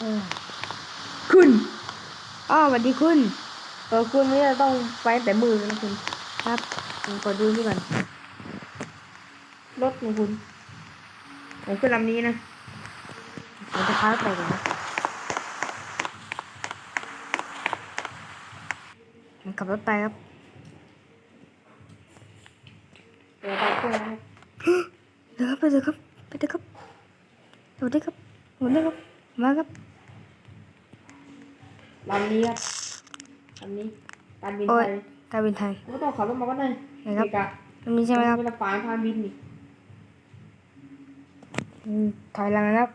เออขึ้นอ้าวสวัสดีคุณ เออคุณไม่ได้ต้องไปแต่มือนะคุณ ครับผมกดดูนี่ก่อนรถของคุณผมขึ้นลำนี้นะผมจะพาไปก่อนนะมันขับรถไปครับเดี๋ยวไปขึ้นนะครับเดี๋ยวครับไปเลยครับไปเลยครับสวัสดีครับสวัสดีครับมาครับ ลำนี้ครับลำนี้การบินโอ้ไทยยการบินไทยไม่ต้องขับรถมาก็ได้ไหนครับเกะตรงนี้ใช่ไหมครับเวลาฝ่ายพาบินนี่อืมถอยหลังนะครับ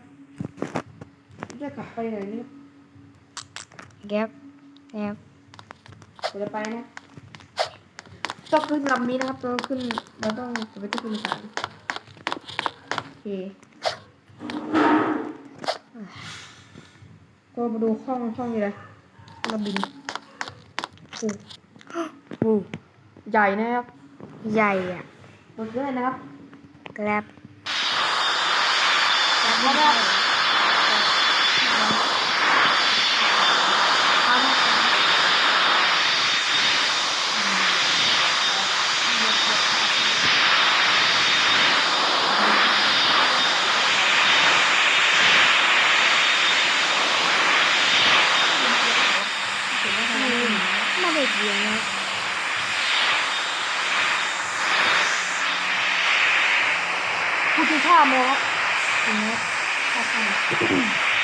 จะขับไปไหนนี่แก๊บแก๊บผมจะไปนะต้องขึ้นลำนี้นะครับเราขึ้นเราต้องไปที่คุณสารโอเคก็มาดูห้องห้องอยู่เลย เราบินโอ้วูใหญ่นะครับ ใหญ่อะหมดเลยนะครับ แกร็บแล้วก็ไม่ไดเดียงนะคุณกินข้าวไหมครับจริงนะข้าวข้าว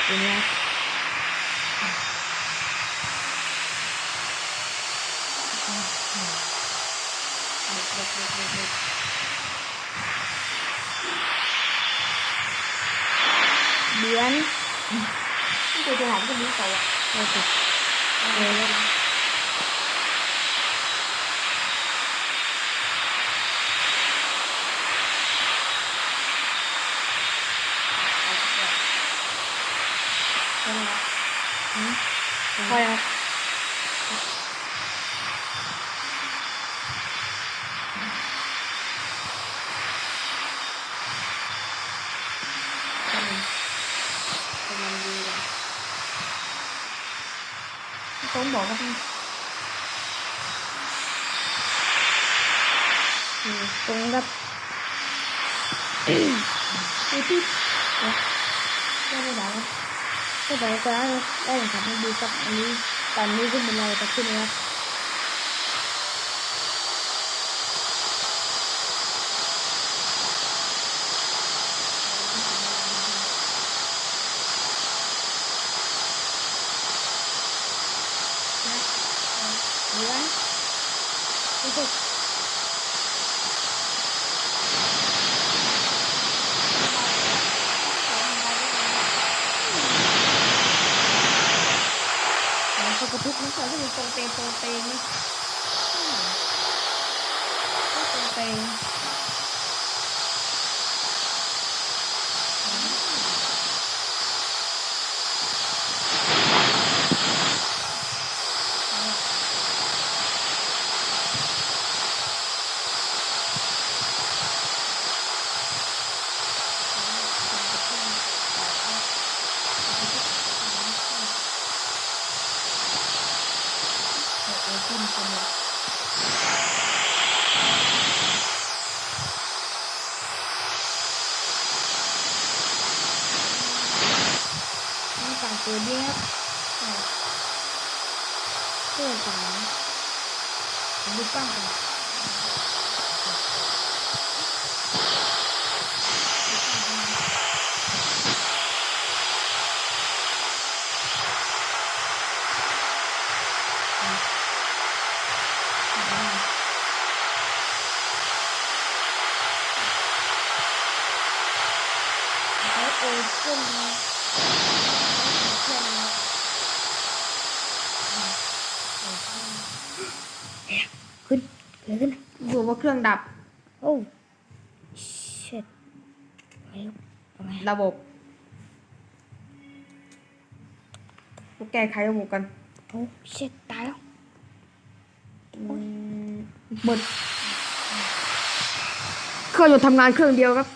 จริงนะเดือนที่คุณจะถามคุณนี้เขาอะโอเคเดี๋ยวใช่ไหมครับอื มใช่ครับกำลังดีเลยต้องบอ ก็แต่ก็ได้นะก็ไปก็ได้ได้หลังจากนี้ดูกับอันนี้ตอนนี้ก็เป็นอะไรจะขึ้นนะครับ เดือนโอเค มัน ก็กระทุก มันก็จะมีตรงเตงตรงเตงนะก็ตรงเตง เอาขึ้นไปเลย นี่สั่งตัวเดียวครับเพื่อสามดูกล้องก่อนใช้ เจนนะเพื่อนนะขึ้นเกิดขึ้นดูว่าเครื่องดับ โอ้ shit ไปครับเอาไงระบบมาแก้ไขระบบกัน โอ้ shit ตายแล้วอืมหมดเครื่องยนต์ทำงานเครื่องเดียวครับ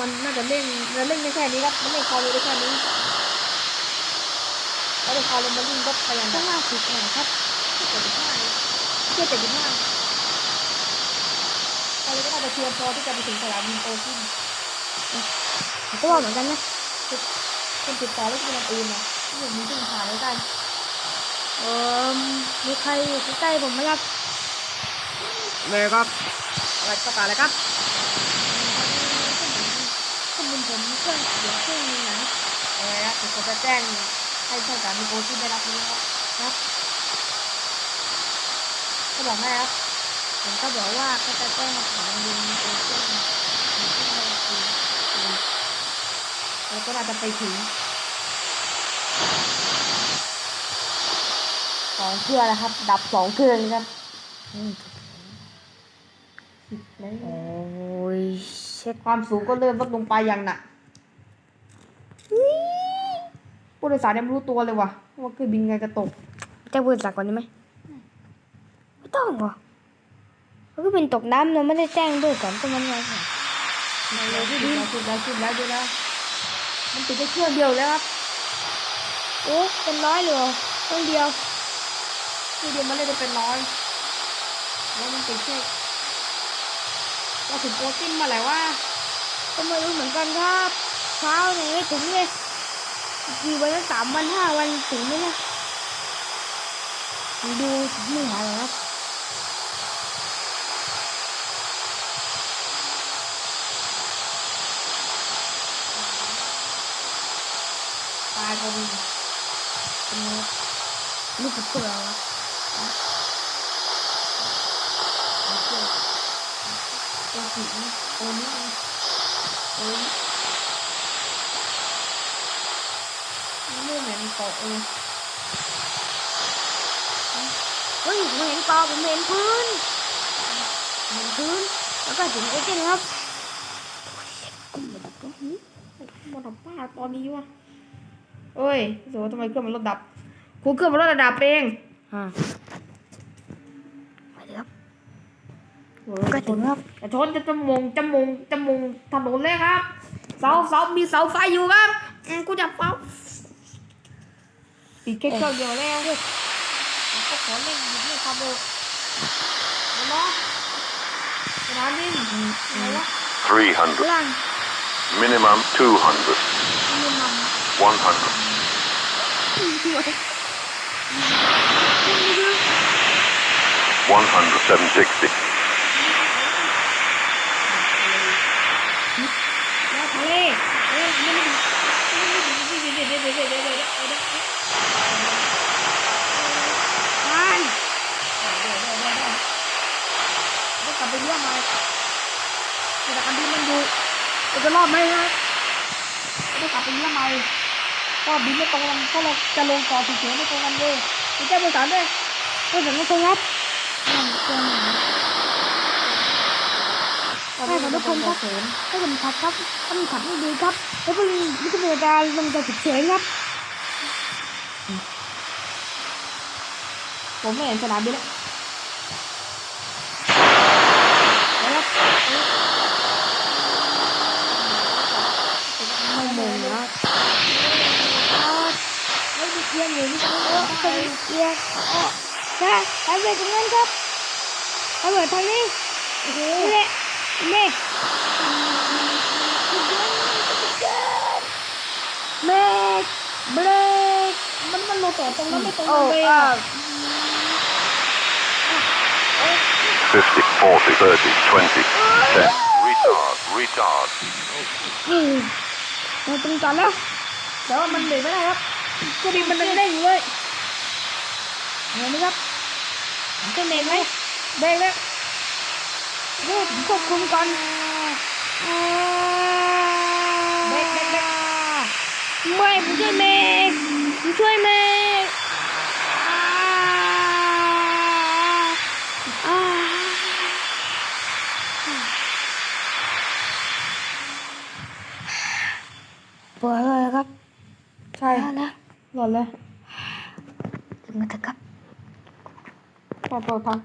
มันน่าจะเร่งจะเร่งได้แค่นี้ครับมันเร่งความเร็วได้แค่นี้แล้วเดี๋ยวคาร์ลมาลินก็พยายามข้างล่างสุดหน่อยครับเจ็ดสิบห้าเจ็ดสิบห้าอะไรก็น่าจะเตรียมพอที่จะไปถึงสนามบินโตขึ้นก็ว่าเหมือนกันนะคนติดต่อแล้วจะเป็นอย่างอื่นนะที่อย่างนี้ที่มันผ่านได้ได้เออมีใครอยู่ใกล้ๆผมไหมครับเลยครับอะไรประกาศอะไรครับ ข้อมูลผมเครื่องเสียงเครื่องนึงนะเอะไรครับผมจะแจ้งให้ท่านสามีโกที่ได้รับนี้นะครับก็บอกให้ครับผมก็บอกว่าเขาจะแจ้งสถานบินเอเชียนที่เราคุยแล้วก็น่าจะไปถึงสองเครื่องนะครับ ดับสองเครื่องนะครับอืมสิบแล้วโอ้ยเช็คความสูงก็เริ่มลดลงไปอย่างหนักผู้โดยสารยังไม่รู้ตัวเลยว่ะว่าเครื่องบินไงจะตกจะเปิดสักก่อนได้ไหมไม่ต้องหรอกเขาก็เป็นตกน้ำเราไม่ได้แจ้งด้วยก่อนก็มันไงค่ะเลยที่ดินสุดแล้วสุดแล้วเดี๋ยวนะมันติดแค่เครื่องเดียวแล้วครับโอ้เป็นร้อยเลยเหรอเครื่องเดียวเครื่องเดียวมันเลยจะเป็นร้อยแล้วมันติดแค่ เราถึงโปรตีนมาแล้วว่าก็ไม่รู้เหมือนกันครับเช้าเนี่ยไม่ถึงเลยกี่วันนะสามวันห้าวันถึงไหมนะดูถึงไม่หาหรอกครับตายพอดีเป็นไงครับนี่คือพวก เราครับตัวสีตัวนี้โอ้ยไม่เหมือนเกาะเออเฮ้ยผมเห็นกอผมเห็นพื้นเห็นพื้น แล้วก็ถึงเอเจนครับมาทำป้าตอนนี้วะเอ้ยโสทำไมเครื่องมันรถดับครูเครื่องมันรถดับเองอ่า ก็ถึงครับจะชนจะจะมงจะมงจะมงถนนเลยครับเสาเสามีเสาไฟอยู่ครับอืมกูจะเฝ้าปิดแค่เครื่องเดียวแล้วเว้ยก็ขอเล่นอยู่ที่ความเร็วเอาเนาะสนามบินไหนวะ 300, ล่าง minimum 200, มีมัม 100, 10760. จะรอดไหมฮะต้องกลับไปเรื่องใหม่ก็บินไม่ตรงกันก็เราจะลงต่อถึงเสียงไม่ตรงกันเลยมีแจ้งบริษัทด้วยก็ถึงแล้วครับนั่นเครื่องหนให้ขอบคุณครับให้ผมขับครับถ้ามันขับไม่ดีครับ แล้วก็วิทยาการลงจากฉุกเฉินครับ ผมไม่เห็นสนามบินแล้วนะครับ ไม่มงนะไม่ได้ เกียร์อยู่นี่ครับเออเกียร์อ๋อนะไปไปตรงนั้นครับไปเปิดทางนี้นี่แหละนี่เบรกเบรกมันมันลงต่อตรงนั้นไม่ตรงโอ้นเลยออะ 50, 40, 30, 20, 10. Retard, retard. อืมเราตรงจอดแล้วแต่ว่ามันเบรกไม่ได้ครับ เครื่องบินมันเด้งอยู่เลยเห็นไหมครับจะเบรกไหมเบรกแล้วเดี๋ยผมควบคุมก่อนเบรกเบรกเบรกไม่ผมช่วยเบรกผมช่วยเบรกอ่ปวดเลยครับ ใช่แล้ว 원래 이거 잠깐 봐봐봐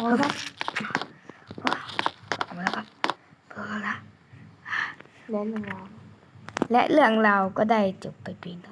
뭐라 뭐라 뭐라 lẽ lường lầu lẽ lường lầu có đầy chụp bài truyền thôi.